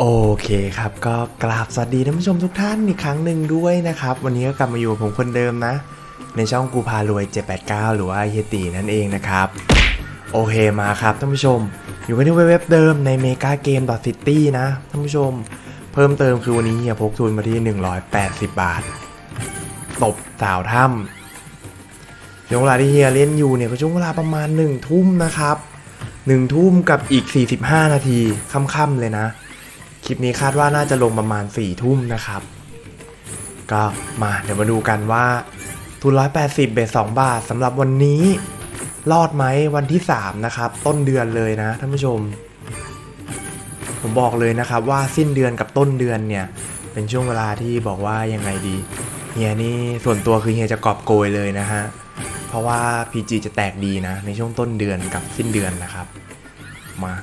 โอเคครับก็กราบสวัสดีท่านผู้ชมทุกท่านอีกครั้งหนึ่งด้วยนะครับ วันนี้ก็กลับมาอยู่กับผมคนเดิมนะ ในช่องกูพารวย 789 หรือว่าเฮยตีนั่นเองนะครับ โอเคมาครับท่านผู้ชม อยู่กันที่เว็บเดิมใน Mega Game City นะท่านผู้ชม เพิ่มเติมคือวันนี้เฮียพกทุนมาที่ 180 บาท ตบสาวถ้ำช่วงเวลาที่เฮียเล่นอยู่เนี่ยก็ช่วงเวลาประมาณ1ทุ่มนะครับ1ทุ่มกับอีก 45 นาทีค่ำๆเลยนะ คลิปนี้คาดว่าน่าจะลงประมาณ4ี่ทุ่มนะครับ ก็มาเดี๋ยวมาดูกันว่าทุน180 เบส2บาทสำหรับวันนี้รอดไหมวันที่ 3 นะครับ ต้นเดือนเลยนะท่านผู้ชม ผมบอกเลยนะครับว่าสิ้นเดือนกับต้นเดือนเนี่ย เป็นช่วงเวลาที่บอกว่ายังไงดีเฮียนี่ส่วนตัวคือเฮียจะกอบโกยเลยนะฮะ เพราะว่า PG จะแตกดีนะ ในช่วงต้นเดือนกับสิ้นเดือนนะครับ มา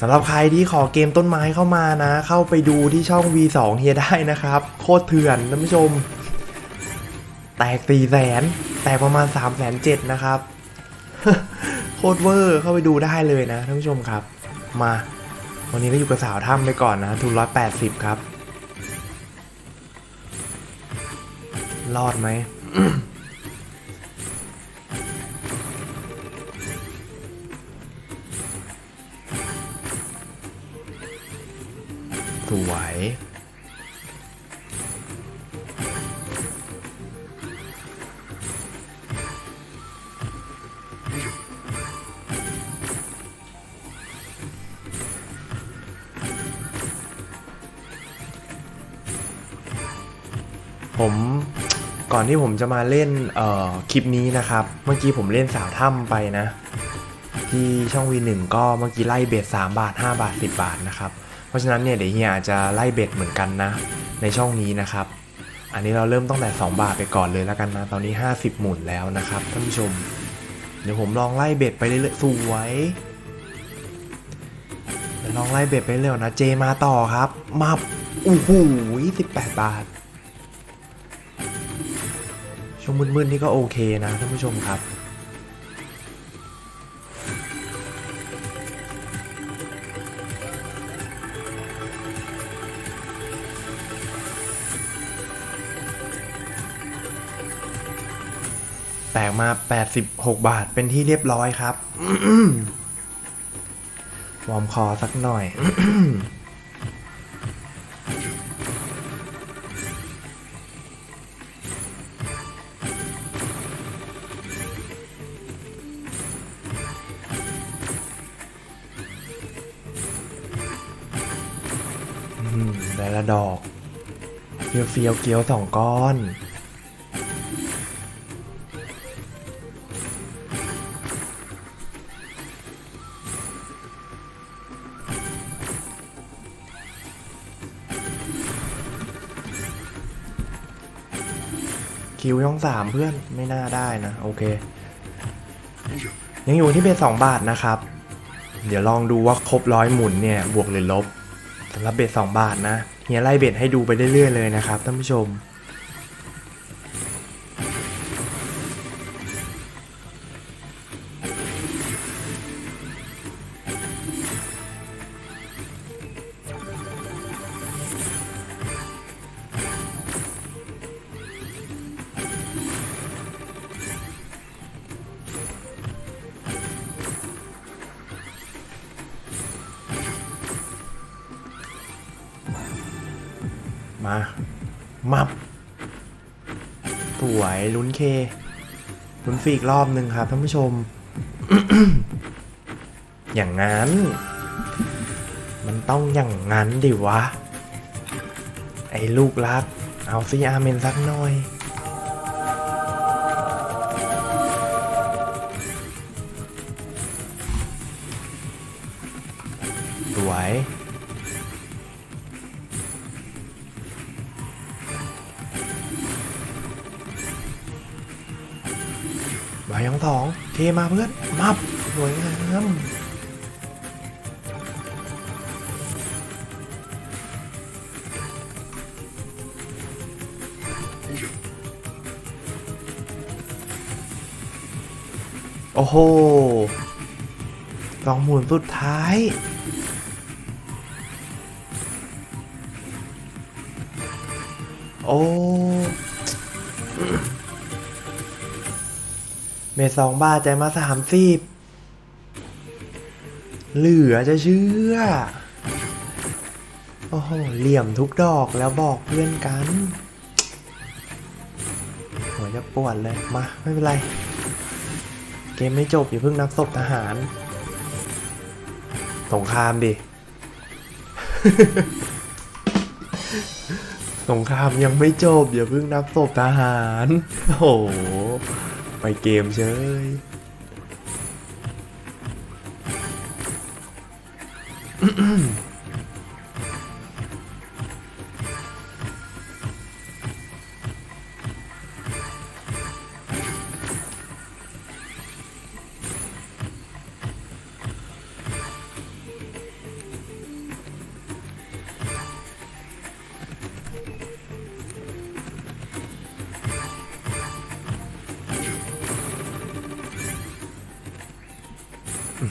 สำหรับใครที่ขอเกมต้นไม้เข้ามานะ เข้าไปดูที่ช่อง V2 เฮียได้นะครับ โคตรเถื่อนท่านผู้ชม แตก4ี่แสนแตกประมาณ3ามแสนเจ็ดนะครับ โคตรเวอร์เข้าไปดูได้เลยนะท่านผู้ชมครับ มา วันนี้ก็อยู่กับสาวถ้ำไปก่อนนะ ทุนร้อยแปดสิบครับ รอดไหม สวยผมก่อนที่ผมจะมาเล่นคลิปนี้นะครับ เมื่อกี้ผมเล่นสาวถ้ำไปนะ ที่ช่อง V1 ก็เมื่อกี้ไล่เบส3บาท5บาท10บาทนะครับ ราะฉะนั้นเนี่ยเดี๋ยวเฮียอาจจะไล่เบสเหมือนกันนะ ในช่องนี้นะครับ อันนี้เราเริ่มตั้งแต่ 2 บาทไปก่อนเลยแล้วกันนะ ตอนนี้ 50 หมุนแล้วนะครับท่านผู้ชม เดี๋ยวผมลองไล่เบสไปเรื่อยๆสวยเดี๋ยวลองไล่เบสไปเรื่อยๆนะเจมาต่อครับมาโอ้โห18บาทช่วงมืดๆนี่ก็โอเคนะท่านผู้ชมครับ แตกมา 86 บาทเป็นที่เรียบร้อยครับ วอร์มคอสักหน่อยอืมได้ละดอกเฟียวเฟียวๆเกี๊ยวสองก้อน คิวย่องสามเพื่อนไม่น่าได้นะ โอเค ยังอยู่ที่เบสสองบาทนะครับ เดี๋ยวลองดูว่าครบร้อยหมุนเนี่ยบวกหรือลบสำหรับเบสสองบาทนะเฮียไล่เบสให้ดูไปเรื่อยๆเลยนะครับท่านผู้ชม มา มับสวยลุ้นเคลุ้นฟรีอีกรอบหนึ่งครับท่านผู้ชม อย่างนั้น มันต้องอย่างนั้นดิวะ ไอ้ลูกรัก เอาซีอาเมนสักหน่อยสวย สองสองเทมาเพื่อนมับสวยงามโอ้โหสองหมุนสุดท้าย โอ้ เมสองบาทใจมาสามสิบเหลือจะเชื่อ โอ้โห เหลี่ยมทุกดอกแล้วบอกเพื่อนกันหัวจะปวดเลย มา ไม่เป็นไร เกมไม่จบอย่าเพิ่งนับศพทหาร สงครามดิ สงครามยังไม่จบอย่าเพิ่งนับศพทหาร โอ้โห ไปเกมเฉย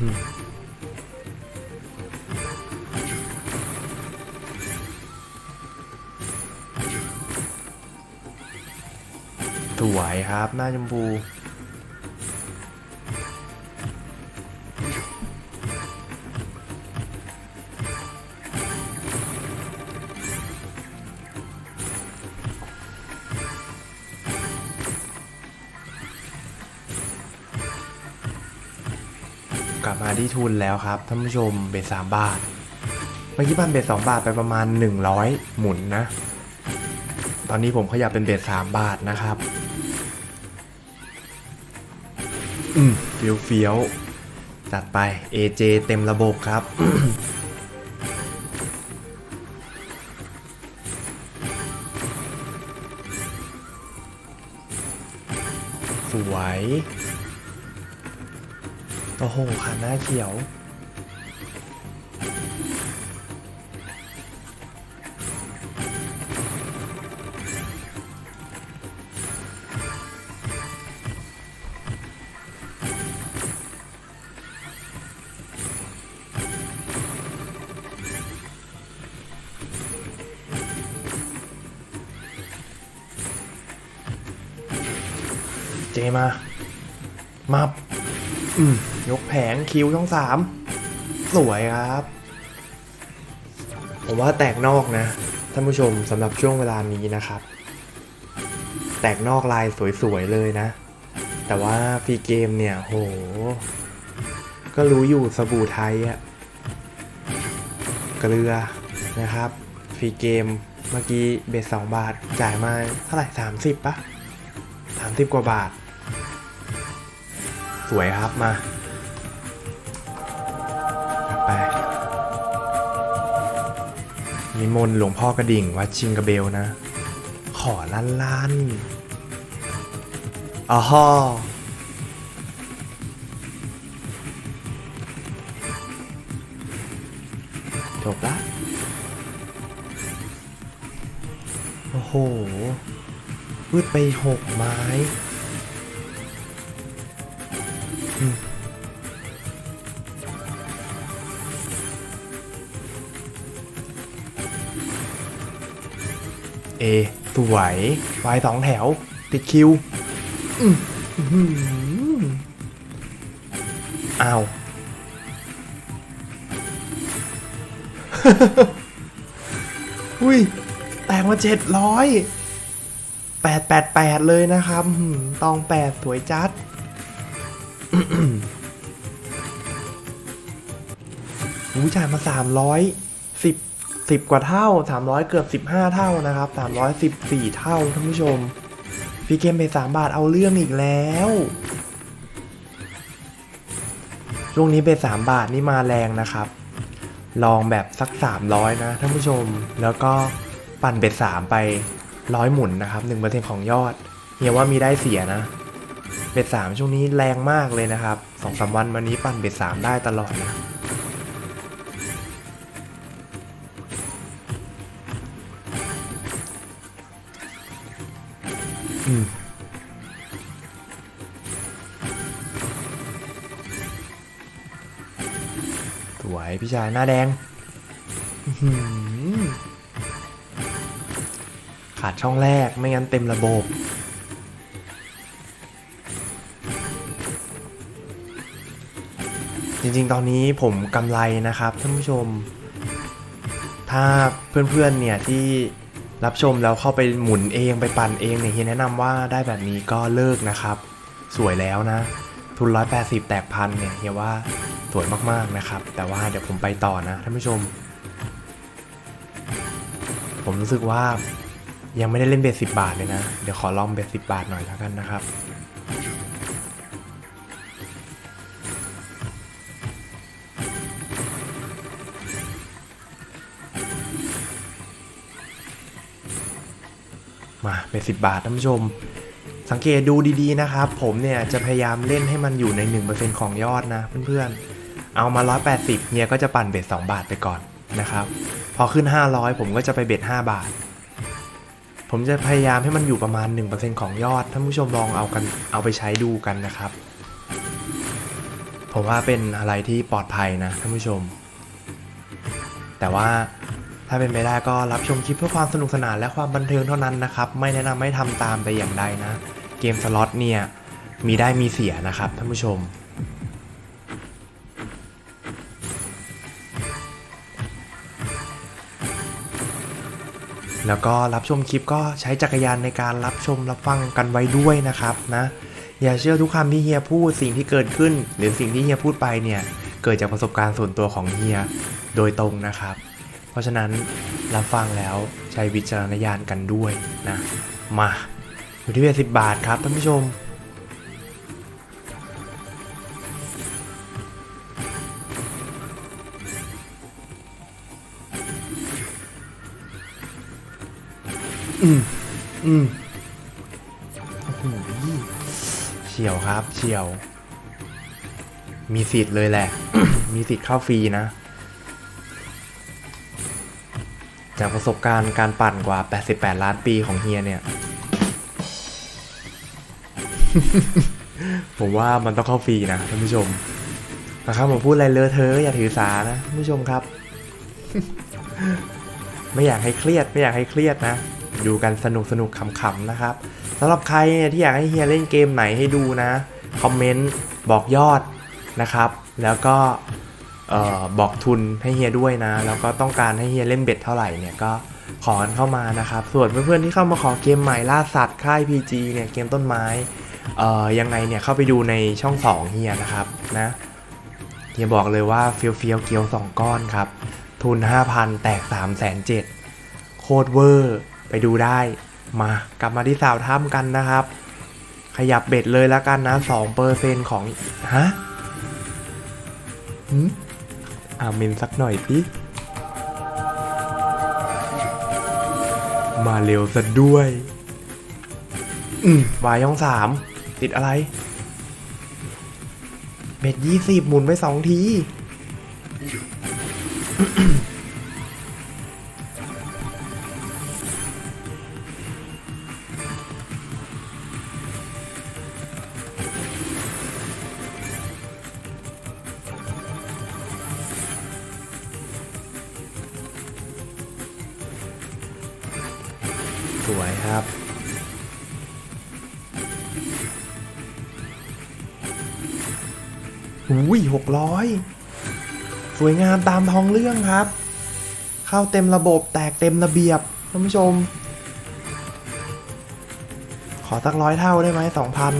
สวยครับ หน้าชมพู ที่ทุนแล้วครับท่านผู้ชมเบ็ดสามบาทเมื่อกี้พันเบ็ดสองบาทไปประมาณ 100 หมุนนะ ตอนนี้ผมขยับเป็นเบ็ดสามบาทนะครับ อืมเฟี้ยวเฟี้ยวๆจัดไป AJ เต็มระบบครับสวย โอ้โหขาหน้าเขียว เจมา มาอืม ยกแผงคิวช่องสามสวยครับ ผมว่าแตกนอกนะท่านผู้ชมสำหรับช่วงเวลานี้นะครับ แตกนอกลายสวยๆเลยนะ แต่ว่าฟรีเกมเนี่ยโห ก็รู้อยู่สบู่ไทยอะเกลือนะครับฟรีเกมเมื่อกี้เบสสองบาทจ่ายมาเท่าไหร่สามสิบปะสามสิบกว่าบาท สวยครับมา นิมนต์หลวงพ่อกระดิ่งวัดชิงกระเบลนะ ขอลั่นลั่นอ๋อฮอจบละโอ้โหวืดไปหกไม้ เอสวยวายสองแถว ติดคิวอืมอื้าวอุ้ย แตกมาเจ็ดร้อยแปดแปดแปดเลยนะครับตองแปดสวยจัด หูจ่ายมาสามร้อยสิบ สิบกว่าเท่าสามร้อยเกือบสิบห้าเท่านะครับสามร้อยสิบสี่เท่าท่านผู้ชมพี่เกมไปสามบาทเอาเรื่องอีกแล้วช่วงนี้เบสามบาทนี่มาแรงนะครับ ลองแบบสักสามร้อยนะท่านผู้ชม แล้วก็ปั่นเบสสามไปร้อยหมุนนะครับหนึ่งเปอร์เซ็นของยอดเฮียว่ามีได้เสียนะ เบสสามช่วงนี้แรงมากเลยนะครับสองสามวันมานี้ปั่นเบสสามได้ตลอดนะ สวยพี่ชายหน้าแดง ขาดช่องแรกไม่งั้นเต็มระบบจริงๆ ตอนนี้ผมกำไรนะครับท่านผู้ชม ถ้าเพื่อนๆ เนี่ยที่ รับชมแล้วเข้าไปหมุนเองไปปั่นเองเนี่ยเฮียแนะนำว่าได้แบบนี้ก็เลิกนะครับ สวยแล้วนะ ทุนร้อยแตกพันเนี่ยเฮียว่าสวยมากๆนะครับ แต่ว่าเดี๋ยวผมไปต่อนะท่านผู้ชม ผมรู้สึกว่ายังไม่ได้เล่นเบสสิบาทเลยนะ เดี๋ยวขอลองเบสสิบาทหน่อยแล้วกันนะครับ มาเป็นสิบบาทท่านผู้ชม สังเกตดูดีๆนะครับ ผมเนี่ยจะพยายามเล่นให้มันอยู่ใน 1%ของยอดนะเพื่อนๆ เอามา 180เนี่ยก็จะปั่นเบ็ด2บาทไปก่อนนะครับ พอขึ้น 500 ผมก็จะไปเบ็ด5บาท ผมจะพยายามให้มันอยู่ประมาณ 1%ของยอดท่านผู้ชมลองเอากันเอาไปใช้ดูกันนะครับ ผมว่าเป็นอะไรที่ปลอดภัยนะท่านผู้ชม แต่ว่า ถ้าเป็นไปได้ก็รับชมคลิปเพื่อความสนุกสนานและความบันเทิงเท่านั้นนะครับ ไม่แนะนำให้ทำตามแต่อย่างใดนะ เกมสล็อตเนี่ยมีได้มีเสียนะครับท่านผู้ชมแล้วก็รับชมคลิปก็ใช้จักรยานในการรับชมรับฟังกันไว้ด้วยนะครับนะอย่าเชื่อทุกคำที่เฮียพูดสิ่งที่เกิดขึ้น หรือสิ่งที่เฮียพูดไปเนี่ย เกิดจากประสบการณ์ส่วนตัวของเฮียโดยตรงนะครับ เพราะฉะนั้นรับฟังแล้วใช้วิจารณญาณกันด้วยนะ มาอยู่ที่เบสิบบาทครับท่านผู้ชมอืมอืมโอ้โหเฉียวครับเฉียว มีสิทธิ์เลยแหละ มีสิทธิ์เข้าฟรีนะ จากประสบการณ์การปั่นกว่า 88 ล้านปีของเฮียเนี่ย ผมว่ามันต้องเข้าฟรีนะท่านผู้ชมนะครับผมพูดอะไรเลอะเทอะอย่าถือสานะท่านผู้ชมครับ ไม่อยากให้เครียดไม่อยากให้เครียดนะ ดูกันสนุกสนุกขำๆนะครับสำหรับใครเนี่ยที่อยากให้เฮียเล่นเกมไหนให้ดูนะ คอมเมนต์บอกยอดนะครับ แล้วก็ ออบอกทุนให้เฮียด้วยนะ แล้วก็ต้องการให้เฮียเล่นเบ็ดเท่าไหร่เนี่ยก็ขอกันเข้ามานะครับ ส่วนเพื่อนๆที่เข้ามาขอเกมใหม่ล่าสัตว์ค่าย PG เนี่ยเกมต้นไม้เอ่อยังไงเนี่ยเข้าไปดูในช่อง2เฮียนะครับนะเฮียบอกเลยว่าเฟียวเฟียวเกียว 2 ก้อนครับ ทุน 5,000 แตก 3 7 0 0 0โคตรเวอร์ไปดูได้มากลับมาที่สาวถ้ำกันนะครับ ขยับเบ็ดเลยแล้วกันนะ2%ของ ฮะหืม อาเมนสักหน่อยสิมาเร็วซะด้วย อืมวายย่องสาม ติดอะไร เบ็ดยี่สิบหมุนไปสองที หกร้อยสวยงามตามท้องเรื่องครับ เข้าเต็มระบบแตกเต็มระเบียบท่านผู้ชม ขอสักร้อยเท่าได้ไหมสองพัน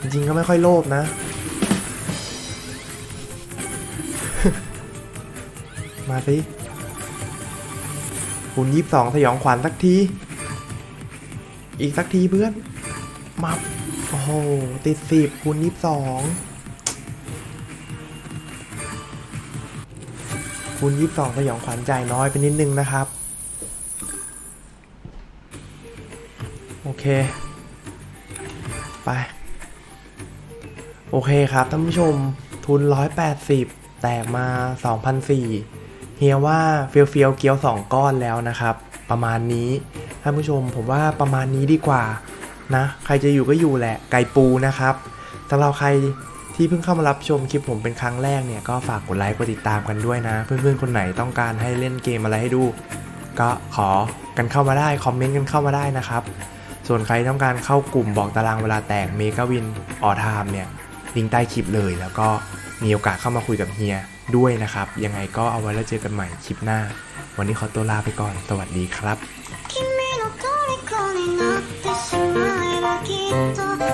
จริงๆก็ไม่ค่อยโลภนะ มาสิคูณยี่สิบสองสยองขวัญสักที อีกสักทีเพื่อนมับโอ้โห ติดสิบคูณยี่สิบสอง คูณยี่สองสยองขวัญใจน้อยไปนิดนึงนะครับ โอเค ไป โอเคครับท่านผู้ชมทุน 180 แตกมา 2,004เฮียว่าเฟียวเฟียวเกี๊ยว 2 ก้อนแล้วนะครับ ประมาณนี้ท่านผู้ชมผมว่าประมาณนี้ดีกว่านะ ใครจะอยู่ก็อยู่แหละ ไก่ปูนะครับสำหรับใคร ที่เพิ่งเข้ามารับชมคลิปผมเป็นครั้งแรกเนี่ย ก็ฝากกดไลค์กดติดตามกันด้วยนะ เพื่อนๆคนไหนต้องการให้เล่นเกมอะไรให้ดู ก็ขอกันเข้ามาได้ คอมเมนต์กันเข้ามาได้นะครับ ส่วนใครต้องการเข้ากลุ่มบอกตารางเวลาแตกเมกาวินออทามเนี่ย ลิงก์ใต้คลิปเลย แล้วก็มีโอกาสเข้ามาคุยกับเฮียด้วยนะครับ ยังไงก็เอาไว้แล้วเจอกันใหม่คลิปหน้า วันนี้ขอตัวลาไปก่อน สวัสดีครับ 君の虜になってしまえばきっと